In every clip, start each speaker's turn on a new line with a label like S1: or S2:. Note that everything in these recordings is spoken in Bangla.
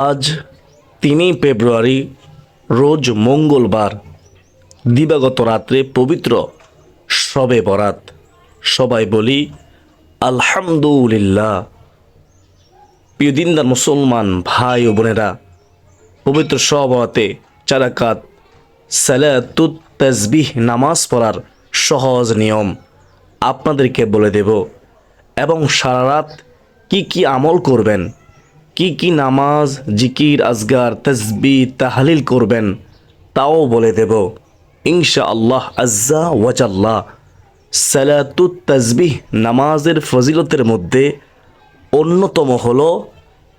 S1: আজ তিনই ফেব্রুয়ারি, রোজ মঙ্গলবার, দিবাগত রাত্রে পবিত্র শবে বরাত। সবাই বলি, আলহামদুলিল্লাহ। প্রিয় দিনদার মুসলমান ভাই ও বোনেরা, পবিত্র সবাতে চারাকাত সালাতুত তাসবিহ নামাজ পড়ার সহজ নিয়ম আপনাদেরকে বলে দেব এবং সারা রাত কী কি আমল করবেন কি কি নামাজ, জিকির, আজগার, তসবি, তাহলিল করবেন, তাও বলে দেব ইনশা আল্লাহ আজ্জা ওয়াজাল্লাহ সালাতুত তাসবিহ নামাজের ফজিলতের মধ্যে অন্যতম হল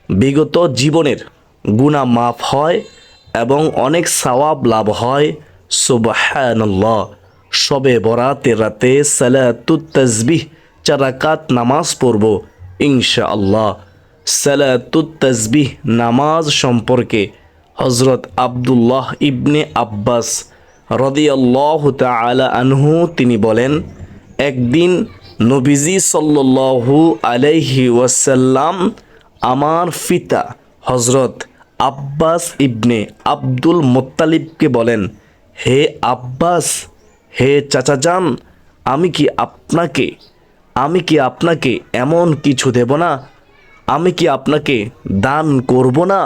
S1: বিগত জীবনের গুণা মাফ হয় এবং অনেক সওয়াব লাভ হয়, সুবহানাল্লাহ। সবে বরাতের রাতে সালাতুত তাসবিহ চারাকাত নামাজ পড়ব ইনশা আল্লাহ সালাতুত তাসবিহ নামাজ সম্পর্কে হজরত আব্দুল্লাহ ইবনে আব্বাস রদিয়াল্লাহ তালা আনহু তিনি বলেন, একদিন নবীজি সাল্লু আলাইহি ওয়াসাল্লাম আমার ফিতা হজরত আব্বাস ইবনে আব্দুল মোত্তালিবকে বলেন, হে আব্বাস, হে চাচাজান, আমি কি আপনাকে, আমি কি আপনাকে এমন কিছু দেব না আমি কি আপনাকে দান করব না?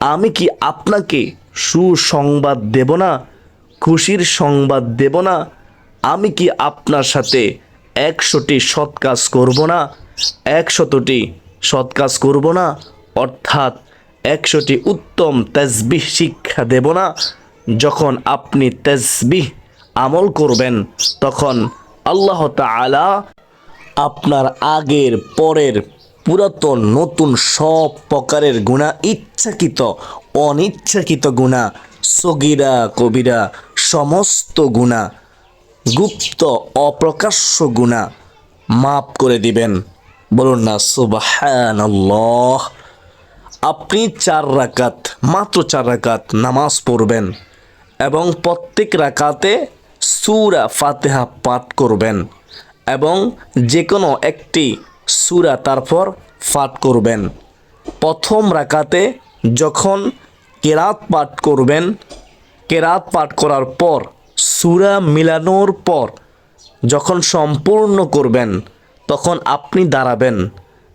S1: আমি কি আপনাকে সুসংবাদ দেব না? খুশির সংবাদ দেব না? আমি কি আপনার সাথে একশোটি সৎ কাজ করব না? একশতটি সৎ কাজ করব না? অর্থাৎ একশোটি উত্তম তেজবিহ শিক্ষা দেব না? যখন আপনি তেজবিহ আমল করবেন, তখন আল্লাহ তাআলা আপনার আগের পরের পুরাতন, নতুন, সব প্রকারের গুণা, ইচ্ছাকৃত, অনিচ্ছাকৃত গুণা, সগিরা, কবিরা, সমস্ত গুণা, গুপ্ত, অপ্রকাশ্য গুণা মাফ করে দিবেন। বলুন না সুবাহান আপনি চার রাকাত, মাত্র চার রাকাত নামাজ পড়বেন এবং প্রত্যেক রাকাতে সুরা ফাতেহা পাঠ করবেন এবং যে কোনো একটি সুরা তারপর পাঠ করবেন। প্রথম রাকাতে যখন কেরাত পাঠ করবেন, কেরাত পাঠ করার পর, সুরা মিলানোর পর যখন সম্পূর্ণ করবেন, তখন আপনি দাঁড়াবেন।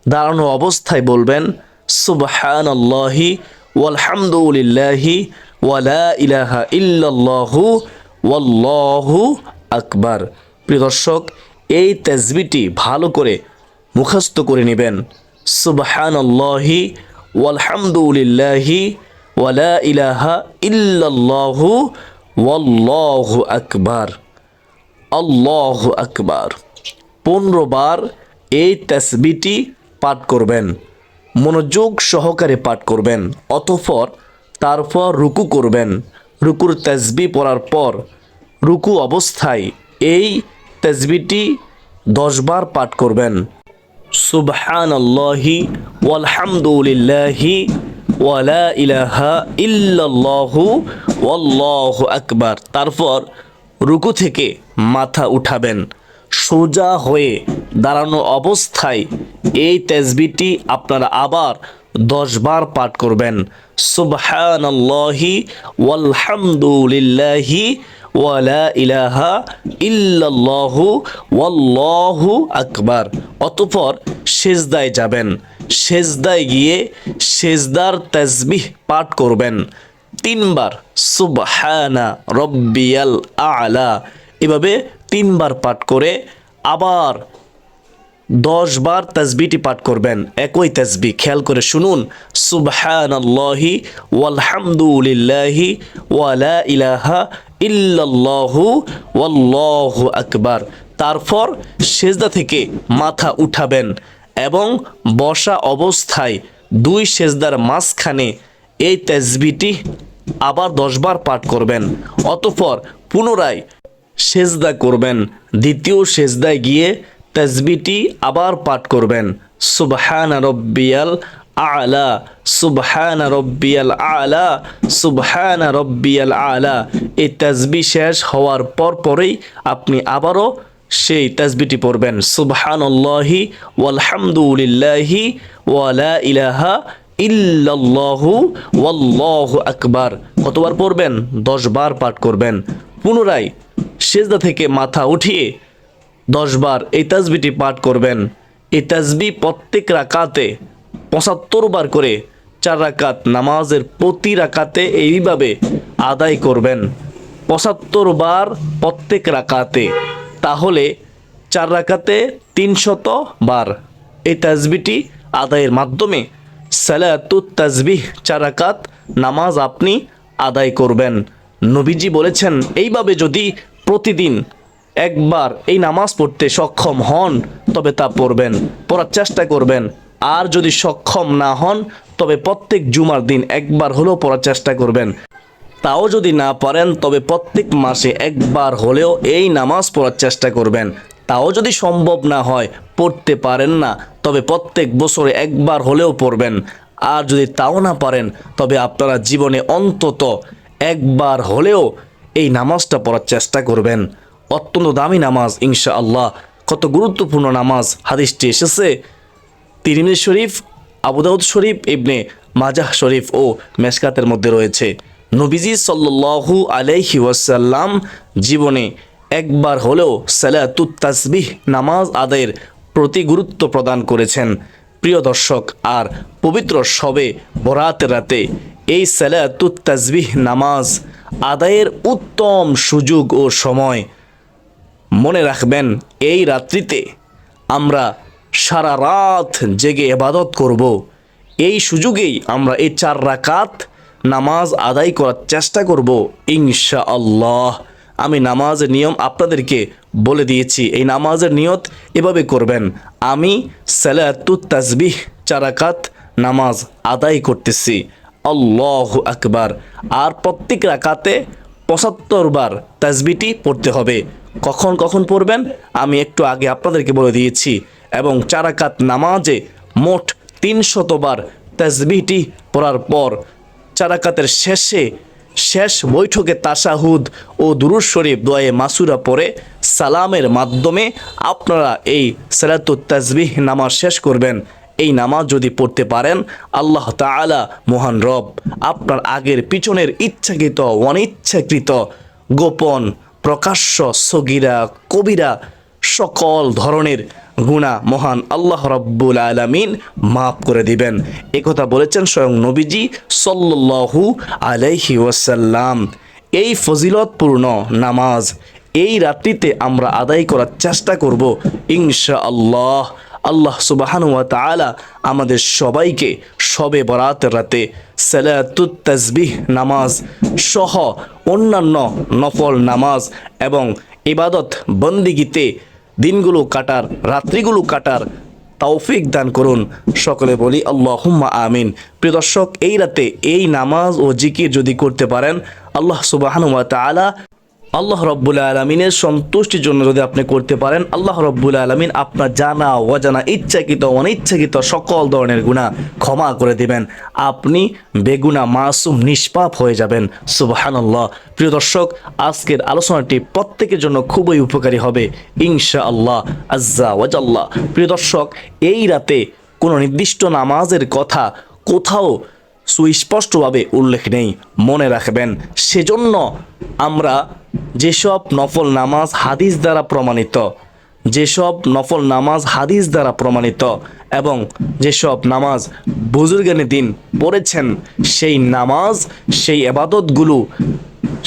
S1: দাঁড়ানো অবস্থায় বলবেন সুবহান আল্লাহি ওয়ালহামদুলিল্লাহি ওয়ালা ইলাহা ইল্লাল্লাহু ওয়াল্লাহু আকবার। প্রিয় দর্শক, এই তেজবিটি ভালো করে মুখস্থ করে নেবেন। সুবহান আল্লাহি ওয়ালহামদুলিল্লাহি ওয়ালা ইলাহা ইল্লাল্লাহু ওয়াল্লাহু আকবার। আল্লাহ আকবার। পনেরো বার এই তসবিটি পাঠ করবেন, মনোযোগ সহকারে পাঠ করবেন, অতঃপর তারপর রুকু করবেন। রুকুর তসবি পড়ার পর রুকু অবস্থায় এই তসবিটি দশবার পাঠ করবেন। সুবহান আল্লাহি ওয়ালহামদুলিল্লাহি ওয়ালা ইলাহা ইল্লাল্লাহু ওয়াল্লাহু আকবার। তারপর রুকু থেকে মাথা উঠাবেন। সোজা হয়ে দাঁড়ানো অবস্থায় এই তেজবিটি আপনারা আবার দশবার পাঠ করবেন। সুবহান আল্লাহি ওয়ালহামদুলিল্লাহি ওয়ালা ইলাহা ওয়াল্লাহু আকবার। অতঃপর সেজদায় যাবেন। সেজদায় গিয়ে সেজদার তাসবিহ পাঠ করবেন। তিনবার, সুবহানা রব্বিয়াল আলা। এভাবে তিনবার পাঠ করে আবার দশ বার তাসবিটি পাঠ করবেন। একই তাসবি খেয়াল করে শুনুন। সুবহান আল্লাহি ওয়ালহামদুলিল্লাহি ওয়ালা ইলাহা ইল্লাল্লাহু ওয়াল্লাহু আকবার। তারপর সেজদা থেকে মাথা উঠাবেন এবং বসা অবস্থায় দুই সেজদার মাঝখানে এই তেজবিটি আবার দশবার পাঠ করবেন। অতঃপর পুনরায় সেজদা করবেন। দ্বিতীয় সেজদায় গিয়ে তসবিটি আবার পাঠ করবেন। সুবহান রব্বিয়াল আলা, সুবহান রব্বিয়াল আলা, সুবহান রব্বিয়াল আলা। এই তসবি শেষ হওয়ার পর পরেই আপনি আবারও সেই তাসবিটি পড়বেন। সুবহানাল্লাহি ওয়ালহামদুলিল্লাহি ওয়ালা ইলাহা ইল্লাল্লাহু ওয়াল্লাহু আকবার। কতবার পড়বেন? দশ বার পাঠ করবেন। পুনরায় সেজদা থেকে মাথা উঠিয়ে দশবার এই তাজবিটি পাঠ করবেন। এই তাজবি প্রত্যেক রাকাতে পঁচাত্তর বার করে চার রাকাত নামাজের প্রতি রাকাতে এইভাবে আদায় করবেন। পঁচাত্তর বার প্রত্যেক রাকাতে। তাহলে চার রাকাতে তিনশত বার এই তাজবিটি আদায়ের মাধ্যমে সালাতুত তাজবিহ চার রাকাত নামাজ আপনি আদায় করবেন। নবীজি বলেছেন, এইভাবে যদি প্রতিদিন একবার এই নামাজ পড়তে সক্ষম হন, তবে তা পড়বেন, পড়ার চেষ্টা করবেন। আর যদি সক্ষম না হন, তবে প্রত্যেক জুমার দিন একবার হলেও পড়ার চেষ্টা করবেন। তাও যদি না পারেন, তবে প্রত্যেক মাসে একবার হলেও এই নামাজ পড়ার চেষ্টা করবেন। তাও যদি সম্ভব না হয়, পড়তে পারেন না, তবে প্রত্যেক বছরে একবার হলেও পড়বেন। আর যদি তাও না পারেন, তবে আপনারা জীবনে অন্তত একবার হলেও এই নামাজটা পড়ার চেষ্টা করবেন। অত্যন্ত দামি নামাজ ইনশা আল্লাহ কত গুরুত্বপূর্ণ নামাজ, হাদিসটি এসেছে। তিরিমিজ শরীফ আবুদাউদ শরীফ, ইবনে মাজাহ শরীফ ও মেশকাতের মধ্যে রয়েছে। নবীজি সাল্লু আলাইহি ওয়াসাল্লাম জীবনে একবার হলেও সালাতুত তাসবিহ নামাজ আদায়ের প্রতি গুরুত্ব প্রদান করেছেন। প্রিয় দর্শক, আর পবিত্র সবে বরাতের রাতে এই সালাতুত তাসবিহ নামাজ আদায়ের উত্তম সুযোগ ও সময় মনে রাখবেন, এই রাত্রিতে আমরা সারা রাত জেগে এবাদত করব। এই সুযোগেই আমরা এই চার রাকাত নামাজ আদায় করার চেষ্টা করব ইনশা আল্লাহ আমি নামাজের নিয়ম আপনাদেরকে বলে দিয়েছি, এই নামাজের নিয়ত এভাবে করবেন। আমি সালাতুত তাসবিহ চারাকাত নামাজ আদায় করতেছি, আল্লাহ আকবার। আর প্রত্যেক রাকাতে পঁচাত্তর বার তাজবিটি পড়তে হবে। কখন কখন পড়বেন, আমি একটু আগে আপনাদেরকে বলে দিয়েছি। এবং চারাকাত নামাজে মোট তিনশতবার তাজবিটি পড়ার পর চারাকাতের শেষে শেষ বৈঠকে তাসাহুদ ও দুরুজ শরীফ দোয়ে মাসুরা পরে সালামের মাধ্যমে আপনারা এই সালাতুত তাজবিহ নামাজ শেষ করবেন। এই নামাজ যদি পড়তে পারেন, আল্লাহ তাআলা মহান রব আপনার আগের পিছনের ইচ্ছাকৃত, অনিচ্ছাকৃত, গোপন প্রকাশ্য সগিরা, কবিরা সকল ধরনের গুণা মহান আল্লাহ রব্বুল আলমিন মাফ করে দিবেন। একথা বলেছেন স্বয়ং নবীজি সল্লু আলাইহি ওয়াসাল্লাম। এই ফজিলতপূর্ণ নামাজ এই রাত্রিতে আমরা আদায় করার চেষ্টা করব ইনশা আল্লাহ আল্লাহ সুবাহানু ওয়া তাআলা আমাদের সবাইকে সবে বরাতের রাতে সালাতুত তাসবিহ নামাজ সহ অন্যান্য নফল নামাজ এবং ইবাদত বন্দিগিতে দিনগুলো কাটার, রাত্রিগুলো কাটার তৌফিক দান করুন। সকলে বলি আল্লাহুম্মা আমিন। প্রিয় দর্শক, এই রাতে এই নামাজ ও জিকির যদি করতে পারেন, আল্লাহ সুবাহানু ওয়া তাআলা আল্লাহ রব্বুল আলমিনের সন্তুষ্টির জন্য যদি আপনি করতে পারেন, আল্লাহ রব্বুল আলমিন আপনার জানা, অজানা, ইচ্ছাকৃত, অনিচ্ছাকৃত সকল ধরনের গুণা ক্ষমা করে দিবেন। আপনি বেগুনা মাসুম নিষ্পাপ হয়ে যাবেন। সুবাহানাল্লাহ। প্রিয় দর্শক, আজকের আলোচনাটি প্রত্যেকের জন্য খুবই উপকারী হবে ইনশা আল্লাহ আজ্জা ওয়াজাল্লাহ। প্রিয় দর্শক, এই রাতে কোনো নির্দিষ্ট নামাজের কথা কোথাও সুস্পষ্টভাবে উল্লেখ নেই, মনে রাখবেন। সেজন্য আমরা যেসব নফল নামাজ হাদিস দ্বারা প্রমাণিত, যেসব নফল নামাজ হাদিস দ্বারা প্রমাণিত এবং যেসব নামাজ বুজুর্গানি দিন পড়েছেন, সেই নামাজ, সেই আবাদতগুলো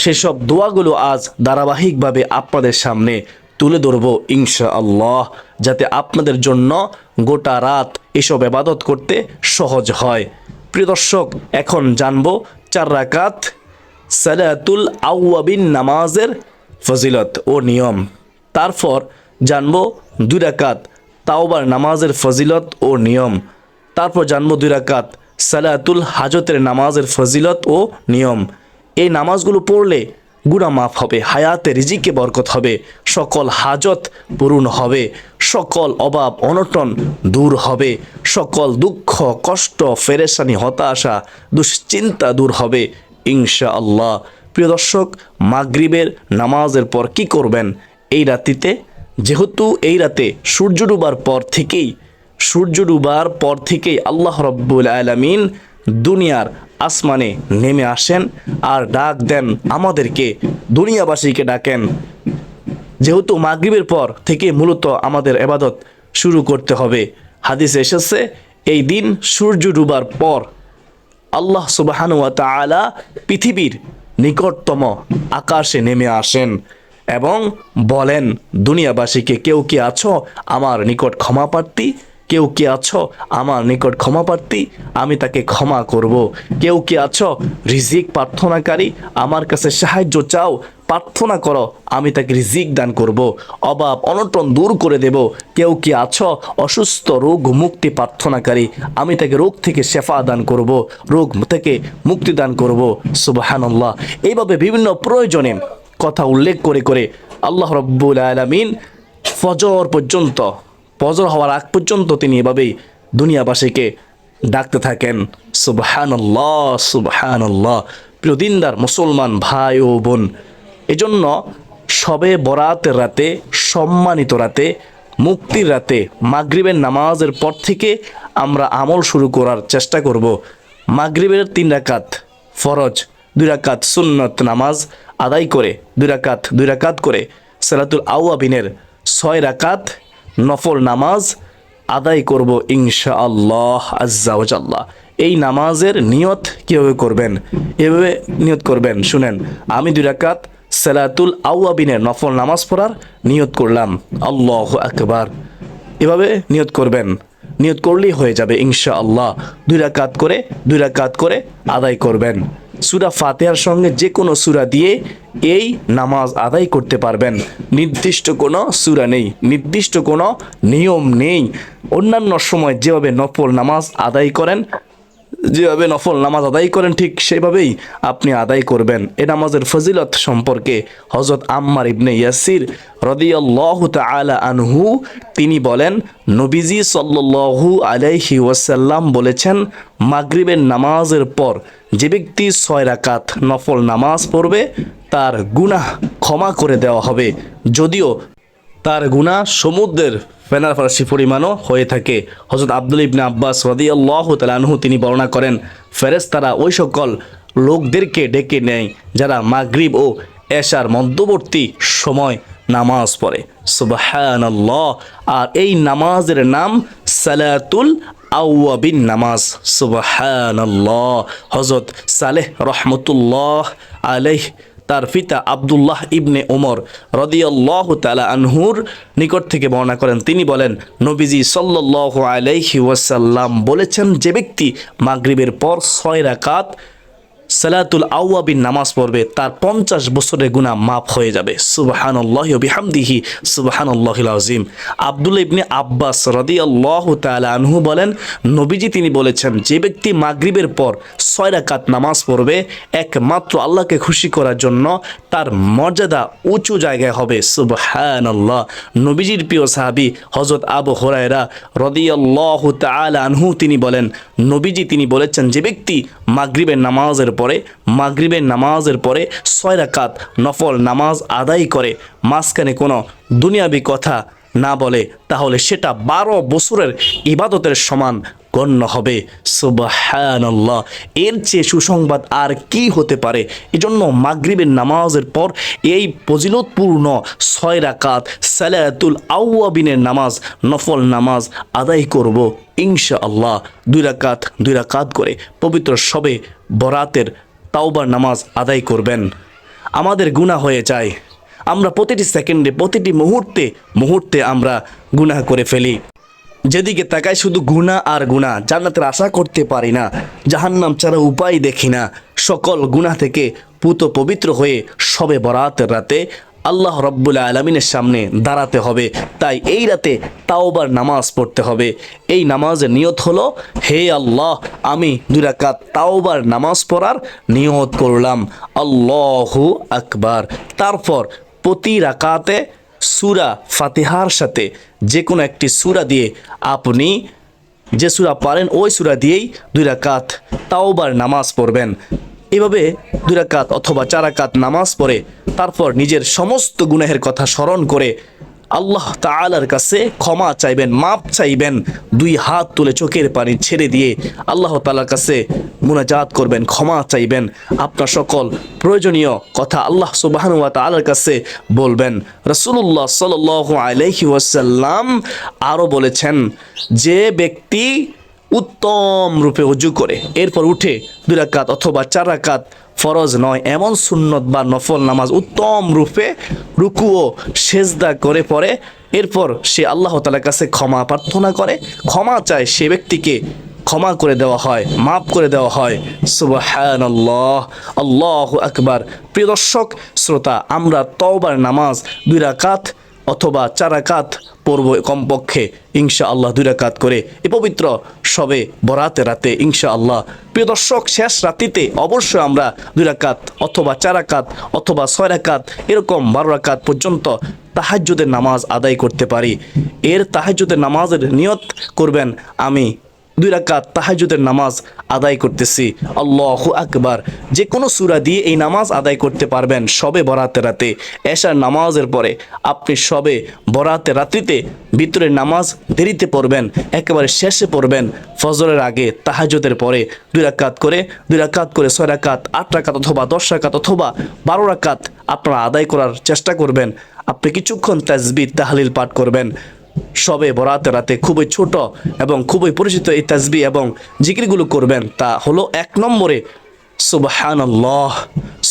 S1: সেসব দোয়াগুলো আজ ধারাবাহিকভাবে আপনাদের সামনে তুলে ধরবো ইনশা আল্লাহ যাতে আপনাদের জন্য গোটা রাত এসব আবাদত করতে সহজ হয়। প্রিয় দর্শক, এখন জানব চার রাকাত সালাতুল আউয়াবিন নামাজের ফজিলত ও নিয়ম। তারপর জানব দুই রাকাত তাওবার নামাজের ফজিলত ও নিয়ম। তারপর জানব দুই রাকাত সালাতুল হাজতের নামাজের ফজিলত ও নিয়ম। এই নামাজগুলো পড়লে গুণা মাফ হবে, হায়াতে রিজিকে বরকত হবে, সকল হাজত পূরণ হবে, সকল অভাব অনটন দূর হবে, সকল দুঃখ, কষ্ট, ফেরেশানি, হতাশা, দুশ্চিন্তা দূর হবে ইনশা আল্লাহ প্রিয় দর্শক, মাগরিবের নামাজের পর কি করবেন? এই রাতিতে যেহেতু এই রাতে সূর্য ডুবার পর থেকেই, সূর্য ডুবার পর থেকেই আল্লাহ রব্বুল আলমিন দুনিয়ার আসমানে নেমে আসেন আর ডাক দেন আমাদেরকে, দুনিয়াবাসীকে ডাকেন। যেহেতু মাগরিবের পর থেকে মূলত আমাদের এবাদত শুরু করতে হবে। হাদিস এসেছে, এই দিন সূর্য ডুবার পর আল্লাহ সুবাহানুয়া তাআলা পৃথিবীর নিকটতম আকাশে নেমে আসেন এবং বলেন, দুনিয়াবাসীকে কেউ কি আছো? আমার নিকট ক্ষমা প্রার্থী কেউ কি আছো আমার নিকট ক্ষমা প্রার্থী? আমি তাকে ক্ষমা করব। কেউ কি আছো রিজিক প্রার্থনাকারী? আমার কাছে সাহায্য চাও, প্রার্থনা করো, আমি তাকে রিজিক দান করব। অভাব, অনটন দূর করে দেব। কেউ কি আছো অসুস্থ, রোগ মুক্তি প্রার্থনাকারী? আমি তাকে রোগ থেকে শেফা দান করব, রোগ থেকে মুক্তি দান করব। সুবাহান্লাহ এইভাবে বিভিন্ন প্রয়োজনে কথা উল্লেখ করে করে আল্লাহ রব্বুল আলমিন ফজর পর্যন্ত ফজর হওয়ার আগ পর্যন্ত তিনি এভাবেই দুনিয়াবাসীকে ডাকতে থাকেন। সুবহানাল্লাহ সুবহানাল্লাহ। প্রিয় দিনদার, মুসলমান ভাই ও বোন, এজন্য সবে বরাতের রাতে, সম্মানিত রাতে, মুক্তির রাতে, মাগরিবের নামাজের পর থেকে আমরা আমল শুরু করার চেষ্টা করব। মাগরিবের তিন রাকাত ফরজ, দুই রাকাত সুন্নত নামাজ আদায় করে, দুই রাকাত দুই রাকাত করে সালাতুল আউয়াবিনের ছয় রাকাত নফল নামাজ আদায় করব ইনশা আল্লাহ আজ্জাওজাল্লাহ এই নামাজের নিয়ত কীভাবে করবেন? এভাবে নিয়ত করবেন। শুনেন, আমি দুই রাকাত সালাতুল আউয়াবিনের নফল নামাজ পড়ার নিয়ত করলাম। আল্লাহ আকবার। এভাবে নিয়ত করবেন। নিয়ত করলেই হয়ে যাবে ইনশা আল্লাহ দুই রাকাত করে, দুই রাকাত করে আদায় করবেন। সুরা ফাতেহার সঙ্গে যে কোনো সুরা দিয়ে এই নামাজ আদায় করতে পারবেন। নির্দিষ্ট কোনো সুরা নেই, নির্দিষ্ট কোনো নিয়ম নেই। অন্যান্য সময় যেভাবে নফল নামাজ আদায় করেন, যেভাবে নফল নামাজ আদায় করেন, ঠিক সেভাবেই আপনি আদায় করবেন। এ নামাজের ফজিলত সম্পর্কে হজরত আম্মার ইবনে ইয়াসির রদিয়াল্লাহু তাআলা আনহু, তিনি বলেন, নবীজি সাল্লাল্লাহু আলাইহি ওয়াসাল্লাম বলেছেন, মাগরিবের নামাজের পর যে ব্যক্তি ছয় রাকাত নফল নামাজ পড়বে, তার গুনাহ ক্ষমা করে দেওয়া হবে। যদিও তার গুণা সমুদ্রের ফেনার ফরাসি পরিমাণও হয়ে থাকে। হজরত আব্দুল ইবনে আব্বাস রদিয়াল্লাহ তালানহু তিনি বর্ণনা করেন, ফেরেশতারা ওই সকল লোকদেরকে ডেকে নেয় যারা মাগরিব ও এশার মধ্যবর্তী সময় নামাজ পড়ে। সুবাহানাল্লাহ। আর এই নামাজের নাম সালাতুল আউয়াবিন নামাজ। সুবাহানাল্লাহ। হজরত সালেহ রহমতুল্লাহ আলাইহ, তার পিতা আবদুল্লাহ ইবনে ওমর রদিয়াল্লাহ তালা আনহুর নিকট থেকে বর্ণনা করেন। তিনি বলেন, নবীজি সাল্লাহ আলাইহি ওয়াসাল্লাম বলেছেন, যে ব্যক্তি মাগরিবের পর ছয় রাকাত সালাতুল আউয়াবিন নামাজ পড়বে, তার পঞ্চাশ বছরের গুণা মাফ হয়ে যাবে। সুবাহান আল্লাহ বিহামদিহি সুবাহান আল্লাহ আজিম আবদুল ইবনে আব্বাস রদি আল্লাহ আনহু বলেন, নবীজি তিনি বলেছেন, যে ব্যক্তি মাগরিবের পর ছয় রাকাত নামাজ পড়বে, একমাত্র আল্লাহকে খুশি করার জন্য তার মর্যাদা উঁচু জায়গায় হবে। সুবহান আল্লাহ নবীজির প্রিয় সাহাবি হজরত আবু হরায়রা রদিয়াল্লাহ তাআলা আনহু তিনি বলেন, নবীজি তিনি বলেছেন, যে ব্যক্তি মাগরিবের নামাজের পরে মাগরিবের নামাজের পরে ছয় রাকাত নফল নামাজ আদায় করে, মাঝখানে কোনো দুনিয়াবি কথা না বলে, তাহলে সেটা বারো বছরের ইবাদতের সমান গণ্য হবে। সুবাহান্লাহ এর চেয়ে সুসংবাদ আর কি হতে পারে? এজন্য মাগরিবের নামাজের পর এই ফজিলতপূর্ণ ছয় রাকাত সালাতুল আউয়াবিনের নামাজ, নফল নামাজ আদায় করব ইনশা আল্লাহ দুই রাকাত দুই রাকাত করে পবিত্র সবে বরাতের তাওবার নামাজ আদায় করবেন। আমাদের গুণা হয়ে যায়। আমরা প্রতিটি সেকেন্ডে, প্রতিটি মুহূর্তে মুহূর্তে আমরা গুনাহ করে ফেলি। যেদিকে তাকায় শুধু গুণা আর গুণা, জান্নাতের আশা করতে পারি না, জাহান্নাম ছাড়া উপায় দেখি না। সকল গুণা থেকে পুত পবিত্র হয়ে সবে বরাতের রাতে আল্লাহ রব্বুল আলমিনের সামনে দাঁড়াতে হবে। তাই এই রাতে তাওবার নামাজ পড়তে হবে। এই নামাজের নিয়ত হলো, হে আল্লাহ, আমি দুই রাকাত তাওবার নামাজ পড়ার নিয়ত করলাম। আল্লাহু আকবার। তারপর প্রতি রাকাতে সুরা ফাতিহার সাথে যে কোনো একটি সুরা দিয়ে আপনি যে সুরা পারেন, ওই সুরা দিয়েই দুই রাকাত তাওবার নামাজ পড়বেন। এভাবে দুই রাকাত অথবা চার রাকাত নামাজ পড়ে, তারপর নিজের সমস্ত গুনাহের কথা স্মরণ করে আল্লাহ তাআলার কাছে ক্ষমা চাইবেন, মাপ চাইবেন। দুই হাত তুলে চোখের পানি ছেড়ে দিয়ে আল্লাহ তালার কাছে মুনাজাত করবেন, ক্ষমা চাইবেন। আপনার সকল প্রয়োজনীয় কথা আল্লাহ সুবহানাহু ওয়া তাআলার কাছে বলবেন। রাসূলুল্লাহ সাল্লাল্লাহু আলাইহি ওয়াসাল্লাম আরও বলেছেন, যে ব্যক্তি উত্তম রূপে অজু করে, এরপর উঠে দুই রাকাত অথবা চার রাকাত ফরজ নয়, এমন সুন্নত বা নফল নামাজ উত্তম রূপে রুকু ও সেজদা করে পরে এরপর সে আল্লাহ তালার কাছে ক্ষমা প্রার্থনা করে। ক্ষমা চায় সে ব্যক্তিকে ক্ষমা করে দেওয়া হয়, মাফ করে দেওয়া হয়। সুবাহান আল্লাহ আল্লাহ আকবার। প্রিয় দর্শক, শ্রোতা, আমরা তওবার নামাজ দুই রাকাত অথবা চারাকাত পড়ব কমপক্ষে ইনশা আল্লাহ দুই রাকাত করে। এ পবিত্র সবে বরাতে রাতে ইনশা আল্লাহ প্রিয় দর্শক, শেষ রাতিতে অবশ্যই আমরা দুই রাকাত অথবা চারাকাত অথবা ছয় রাকাত, এরকম বারো রাকাত পর্যন্ত তাহাজ্জুদের নামাজ আদায় করতে পারি। এর তাহাজ্যদের নামাজের নিয়ত করবেন আমি দুই রাকাত তাহাজুদের নামাজ আদায় করতেছি। আল্লাহ আকবার। যে কোনো সুরা দিয়ে এই নামাজ আদায় করতে পারবেন সবে বরাতে রাতে। এশার নামাজের পরে আপনি সবে বরাতে রাত্রিতে ভিতরে নামাজ দেরিতে পড়বেন, একেবারে শেষে পড়বেন ফজরের আগে তাহাজুদের পরে। দুই রাকাত করে, দুই রাকাত করে ছয় রাকাত, আট রাকাত অথবা দশ রাকাত অথবা বারো রাকাত আপনারা আদায় করার চেষ্টা করবেন। আপনি কিছুক্ষণ তাজবি, তাহলিল পাঠ করবেন। সবে বরাত রাতে খুবই ছোট এবং খুবই পরিচিত এই তাজবি এবং জিকিরগুলো করবেন তা হলো এক নম্বরে সুবহান আল্লাহ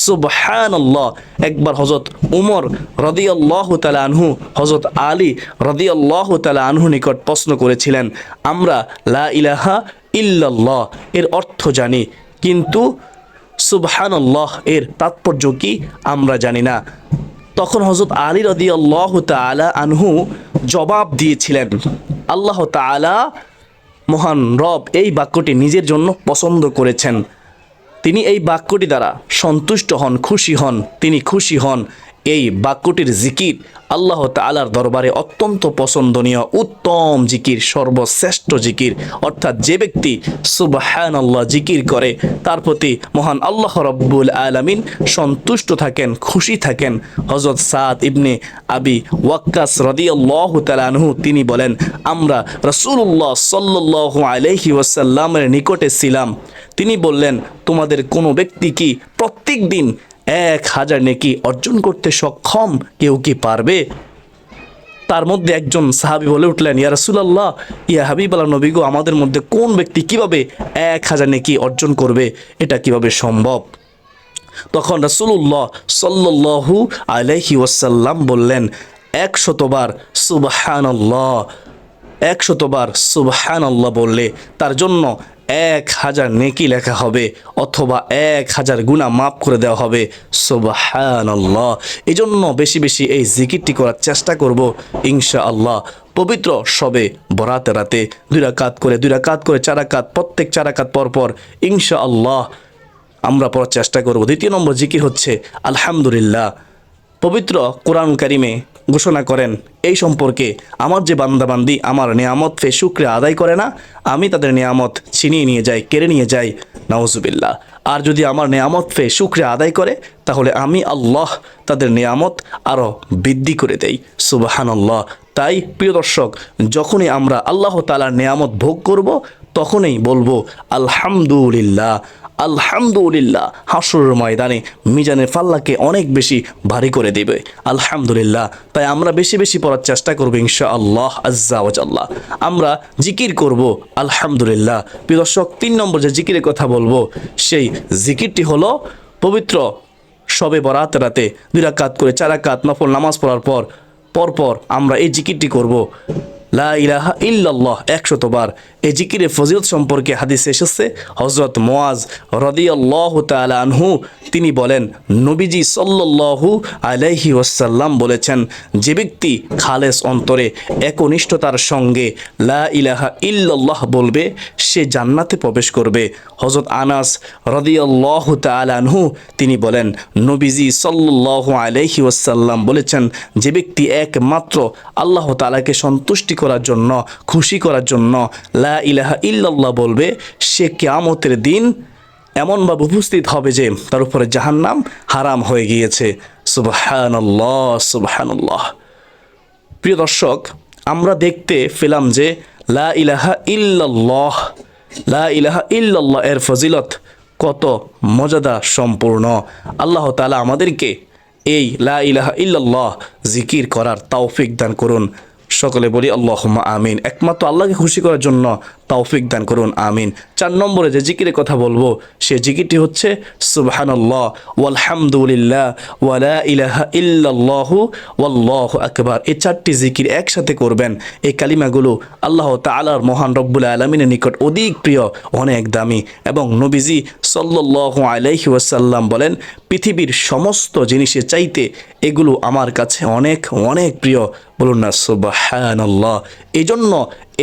S1: সুবহান আল্লাহ একবার হজরত উমর রদি আল্লাহ তালা আনহু হজরত আলী রদি আল্লাহ তালা আনহু নিকট প্রশ্ন করেছিলেন, আমরা লা ইলাহা ইল্লাল্লাহ, এর অর্থ জানি, কিন্তু সুবহান আল্লাহ এর তাৎপর্য কি? আমরা জানি না। তখন হজরত আলী রদি আল্লাহ তালা আনহু জবাব দিয়েছিলেন, আল্লাহ তালা মহান রব এই বাক্যটি নিজের জন্য পছন্দ করেছেন। তিনি এই বাক্যটি দ্বারা সন্তুষ্ট হন, খুশি হন। তিনি খুশি হন। এই বাক্যটির জিকির আল্লাহ তালার দরবারে অত্যন্ত পছন্দনীয়, উত্তম জিকির, সর্বশ্রেষ্ঠ জিকির। অর্থাৎ যে ব্যক্তি সুবহান আল্লাহ জিকির করে, তার প্রতি মহান আল্লাহ রব্বুল আলমিন সন্তুষ্ট থাকেন, খুশি থাকেন। হজরত সাদ ইবনে আবি ওয়াক্কাস রদিয়াল্লাহ তালানহু তিনি বলেন, আমরা রসুল্লাহ সাল্লাহ আলহি ওয়াসাল্লামের নিকটে ছিলাম। তিনি বললেন, তোমাদের কোনো ব্যক্তি কি প্রত্যেক দিন এক হাজার নেকি অর্জন করতে সক্ষম কেউ কি পারবে? তার মধ্যে একজন সাহাবি বলে উঠলেন, ইয়া রাসূলুল্লাহ, ইয়া হাবিব আল্লাহ নবীগো আমাদের মধ্যে কোন ব্যক্তি কীভাবে এক হাজার নেকি অর্জন করবে? এটা কীভাবে সম্ভব? তখন রাসূলুল্লাহ সাল্লাল্লাহু আলাইহি ওয়াসাল্লাম বললেন, একশতবার সুবহানাল্লাহ একশতবার সুবহানাল্লাহ বললে, তার জন্য এক হাজার নেকি লেখা হবে অথবা এক হাজার গুণা মাফ করে দেওয়া হবে। সুবহানাল্লাহ। এই জন্য বেশি বেশি এই জিকিরটি করার চেষ্টা করব ইনশা আল্লাহ পবিত্র সবে বরাতে রাতে দুই রাকাত করে, দুই রাকাত করে চার রাকাত, প্রত্যেক চার রাকাত পর পর ইনশা আল্লাহ আমরা পড়ার চেষ্টা করব। দ্বিতীয় নম্বর জিকির হচ্ছে, আলহামদুলিল্লাহ। পবিত্র কোরআন কারিমে ঘোষণা করেন, এই সম্পর্কে আমার যে বান্দাবান্দি আমার নিয়ামত ফে শুক্রে আদায় করে না, আমি তাদের নিয়ামত ছিনিয়ে নিয়ে যাই, কেড়ে নিয়ে যাই। নাউজুবিল্লাহ। আর যদি আমার নিয়ামত ফে শুক্রে আদায় করে, তাহলে আমি আল্লাহ তাদের নিয়ামত আরও বৃদ্ধি করে দেই। সুবাহান আল্লাহ তাই প্রিয় দর্শক, যখনই আমরা আল্লাহ তালার নিয়ামত ভোগ করব, তখনই বলব, আলহামদুলিল্লাহ। আলহামদুলিল্লাহ হাসুর ময়দানে মিজানের ফাল্লাকে অনেক বেশি ভারী করে দেবে। আলহামদুলিল্লাহ, তাই আমরা বেশি বেশি পড়ার চেষ্টা করব ইনশা আল্লাহ আজ্লাহ আমরা জিকির করব, আলহামদুলিল্লাহ। প্রিয় দর্শক, তিন নম্বর যে জিকিরের কথা বলব, সেই জিকিরটি হলো পবিত্র সবে বরাত রাতে দুই রাকাত করে চার রাকাত নফল নামাজ পড়ার পর, পরপর আমরা এই জিকিরটি করব। লা ইলাহা ইল্লাল্লাহ একশতবার এই জিকিরের ফজিলত সম্পর্কে হাদিস এসেছে। হজরত মোয়াজ রদিয়াল্লাহ তালা আনহু, তিনি বলেন, নবীজি সাল্লাল্লাহু আলাইহি ওয়াসাল্লাম বলেছেন, যে ব্যক্তি খালেস অন্তরে একনিষ্ঠতার সঙ্গে লা ইলাহা ইল্লাল্লাহ বলবে, সে জান্নাতে প্রবেশ করবে। হজরত আনাস রদিয়াল্লাহ আনহু, তিনি বলেন, নবীজি সাল্লাল্লাহু আলাইহি ওয়াসাল্লাম বলেছেন, যে ব্যক্তি একমাত্র আল্লাহ তালাকে সন্তুষ্টি করার জন্য, খুশি করার জন্য, লা ইলাহা ইল্লাল্লাহ বলবে, সে কেয়ামতের দিন এমনভাবে উপস্থিত হবে যে তার উপরে জাহান্নাম হারাম হয়ে গিয়েছে। সুবহানাল্লাহ সুবহানাল্লাহ। প্রিয় দর্শক, আমরা দেখতে পেলাম যে, লা ইলাহা ইল্লাল্লাহ লা ইলাহা ইল্লাল্লাহ এর ফজিলত কত মজাদা সম্পূর্ণ। আল্লাহ তাআলা আমাদেরকে এই লা ইলাহা ইল্লাল্লাহ জিকির করার তৌফিক দান করুন। সকলে বলি আল্লাহ আমিন। একমাত্র আল্লাহকে খুশি করার জন্য তৌফিক দান করুন, আমিন। চার নম্বরে যে জিকিরের কথা বলব, সে জিকিরটি হচ্ছে, সুবহানাল্লাহ, ওয়ালহামদুলিল্লাহ, ওয়ালা ইলাহা ইল্লাল্লাহু, ওয়াল্লাহু আকবার। এই চারটি জিকির একসাথে করবেন, এই কালিমাগুলো আল্লাহ তাআলার মহান রব্বুল আলমিনের নিকট অধিক প্রিয়, অনেক দামি। এবং নবীজি সাল্লাল্লাহু আলাইহি ওয়াসাল্লাম বলেন, পৃথিবীর সমস্ত জিনিসের চাইতে এগুলো আমার কাছে অনেক অনেক প্রিয়। বলুন না, সুবহানাল্লাহ এই জন্য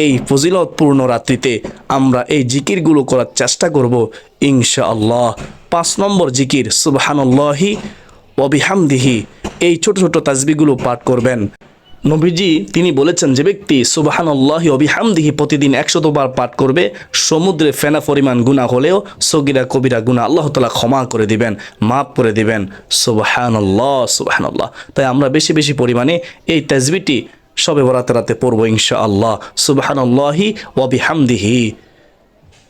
S1: এই ফজিলতপূর্ণ রাত্রিতে আমরা এই জিকিরগুলো করার চেষ্টা করব, ইনশাআল্লাহ। পাঁচ নম্বর জিকির, সুবহানাল্লাহি অবিহামদিহি এই ছোট ছোট তাজবিগুলো পাঠ করবেন। নবীজি, তিনি বলেছেন যে ব্যক্তি সুবাহানল্লাহি অবিহামদিহি প্রতিদিন একশত বার পাঠ করবে, সমুদ্রে ফেনা পরিমাণ গুণা হলেও সগিরা কবিরা গুণা আল্লাহ তালা ক্ষমা করে দিবেন, মাফ করে দিবেন। সুবাহানল্লাহ সুবাহানল্লাহ। তাই আমরা বেশি বেশি পরিমাণে এই তাজবিটি সবে বরাতে রাতে পড়ব ইনশা আল্লাহ সুবাহানল্লাহি ওয়াবিহামদিহি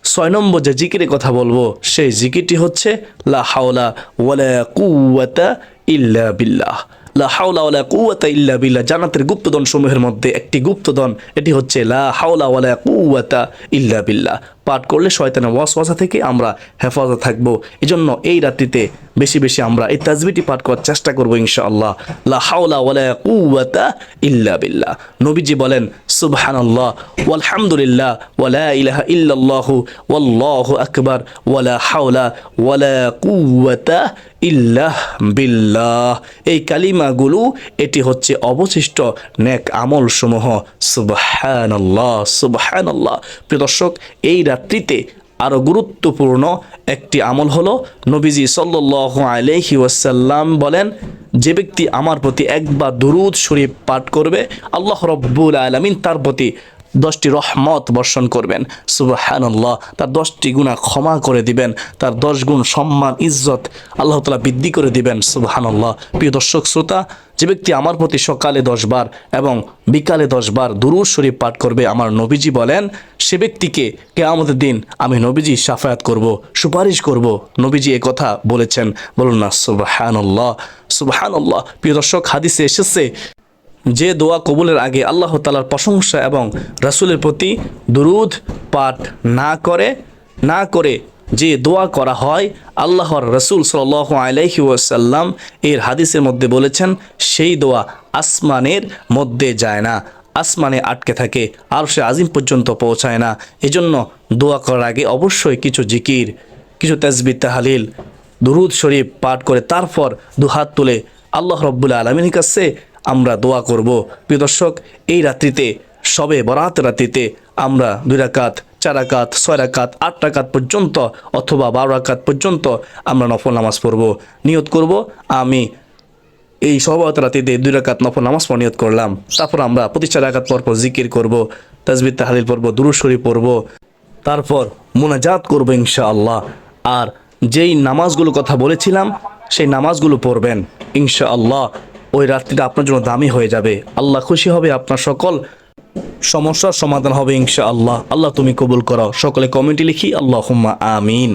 S1: ছয় নম্বর যে জিকিরের কথা বলব, সেই জিকিরটি হচ্ছে, লা হাওলা ওয়ালা কুওয়াতা ইল্লা বিল্লাহ। লা হাওলা ওয়ালা কুওয়াতা ইল্লা বিল্লাহ, জান্নাতের গুপ্তধন সমূহের মধ্যে একটি গুপ্তদন এটি হচ্ছে, লা হাওলা ওয়ালা কুওয়াতা ইল্লা বিল্লাহ। পাঠ করলে শয়তানের ওয়াসওয়াসা থেকে আমরা হেফাজত থাকব। এজন্য এই রাত্রিতে বেশি বেশি আমরা এই তাজবিটি পাঠ করার চেষ্টা করব ইনশাআল্লাহ। লা হাওলা ওয়ালা কুওয়াতা ইল্লা বিল্লাহ। নবীজি বলেন, সুবহানাল্লাহ, ওয়ালহামদুলিল্লাহ ওয়ালা ইলাহা ইল্লাল্লাহু, ওয়াল্লাহু আকবার ওয়ালা হাওলা ওয়ালা কুওয়াতা ইল্লাহ বিল্লাহ। এই কালিমাগুলো, এটি হচ্ছে অবশিষ্ট নেক আমল সমূহ সুবহানাল্লাহ সুবহানাল্লাহ। প্রিয় দর্শক, এই রাত্রিতে আরও গুরুত্বপূর্ণ একটি আমল হলো নবীজি সল্লাহ আলহি ওয়াসাল্লাম বলেন, যে ব্যক্তি আমার প্রতি একবার দুরুদ শরীফ পাঠ করবে, আল্লাহ রব্বুল আলমিন তার প্রতি দশটি রহমত বর্ষণ করবেন। সুবাহান্লাহ তার দশটি গুণা ক্ষমা করে দিবেন। তার দশ গুণ সম্মান, ইজ্জত আল্লাহ তালা বৃদ্ধি করে দিবেন। সুবাহান্লাহ প্রিয় দর্শক, শ্রোতা, যে ব্যক্তি আমার প্রতি সকালে দশবার এবং বিকালে দশবার দুরুদ শরীফ পাঠ করবে, আমার নবীজি বলেন, সে ব্যক্তিকে কে আমাদের দিন আমি নবীজি সাফায়াত করব, সুপারিশ করব। নবীজি এ কথা বলেছেন। বলুন না সুবাহান্লাহ সুবাহান্লাহ প্রিয় দর্শক, হাদিসে এসেছে যে দোয়া কবুলের আগে আল্লাহ তালার প্রশংসা এবং রাসূলের প্রতি দুরুদ পাঠ না করে না করে যে দোয়া করা হয়, আল্লাহর রসুল সাল আলাইহি ওয়াসাল্লাম এর হাদিসের মধ্যে বলেছেন, সেই দোয়া আসমানের মধ্যে যায় না, আসমানে আটকে থাকে আর সে আজিম পর্যন্ত পৌঁছায় না। এজন্য দোয়া করার আগে অবশ্যই কিছু জিকির, কিছু তেজবি তাহালিল, দুরুদ শরীফ পাঠ করে তারপর দুহাত তুলে আল্লাহ রব্বুল আলমীর কাছে আমরা দোয়া করব। প্রিয় দর্শক, এই রাত্রিতে, সবে বরাত রাত্রিতে আমরা দুই রাকাত, চার রাকাত, ছয় রাকাত, আট রাকাত পর্যন্ত অথবা বারো রাকাত পর্যন্ত আমরা নফল নামাজ পড়ব, নিয়ত করব। আমি এই সহবত রাতিতে দুই রাকাত নফল নামাজ নিয়ত করলাম। তারপর আমরা প্রতি চার রাকাত পর পর জিকির করব, তাজবির, তাহালিল পড়ব দুরুশরী পড়ব। তারপর মোনাজাত করব ইনশাআল্লাহ। আর যেই নামাজগুলো কথা বলেছিলাম, সেই নামাজগুলো পড়বেন ইনশাআল্লাহ। ওই রাত্রিটা আপনার জন্য দামি হয়ে যাবে। আল্লাহ খুশি হবে, আপনার সকল সমস্যার সমাধান হবে ইনশা আল্লাহ আল্লাহ তুমি কবুল করো সকলে কমেন্টে লিখি আল্লাহ আমিন।